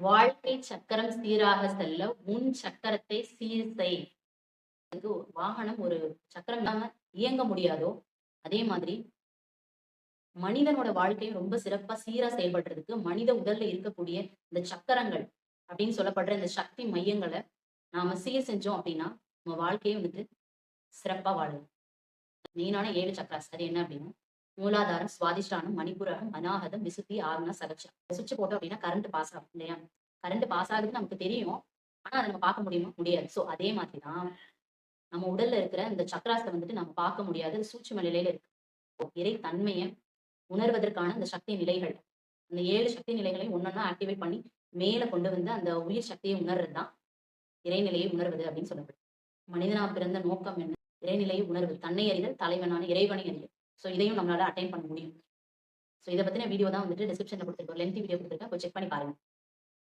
வாழ்க்கை சக்கரம் சீராக செல்ல உன் சக்கரத்தை சீர் செய். வாகனம் ஒரு சக்கரம் இல்லாம இயங்க முடியாதோ அதே மாதிரி மனிதனோட வாழ்க்கையும் ரொம்ப சிறப்பா சீரா செயல்படுறதுக்கு மனித உடல்ல இருக்கக்கூடிய இந்த சக்கரங்கள் அப்படின்னு சொல்லப்படுற இந்த சக்தி மையங்களை நாம சீர் செஞ்சோம் அப்படின்னா நம்ம வாழ்க்கையை வந்துட்டு சிறப்பா வாழும். மெயினான ஏழு சக்கராஸ் அது என்ன அப்படின்னா மூலாதாரம் சுவாதிஷ்டானம் மணிப்புரகம் அநாகதம் விசுத்தி ஆகுனா சகச்சம் சுவிட்ச் போட்டோம் அப்படின்னா கரண்ட் பாஸ் ஆகும் இல்லையா? கரண்ட் பாஸ் ஆகுதுன்னு நமக்கு தெரியும். ஆனா அதை நம்ம பார்க்க முடியுமா? முடியாது. சோ அதே மாதிரி தான் நம்ம உடல்ல இருக்கிற இந்த சக்கராசத்தை வந்துட்டு நம்ம பார்க்க முடியாது. சூட்சும நிலையில இருக்கு. இறை தன்மையை உணர்வதற்கான அந்த சக்தி நிலைகள். அந்த ஏழு சக்தி நிலைகளை ஒன்னொன்னா ஆக்டிவேட் பண்ணி மேல கொண்டு வந்து அந்த உயிர் சக்தியை உணர்றது தான் இறைநிலையை உணர்வது அப்படின்னு சொல்லப்படுது. மனிதனா பிறந்த நோக்கம் என்ன? இறைநிலையை உணர்வு தன்னை அறிதல் தலைவனான இறைவனை அறிதல். ஸோ இதையும் நம்மளால அட்டைன் பண்ண முடியும். ஸோ இதை பற்றின வீடியோ தான் வந்துட்டு டிஸ்கிரிப்ஷனில் கொடுத்துருக்கோம். லென்த் வீடியோ கொடுத்துருக்கேன். போய் செக் பண்ணி பாருங்க.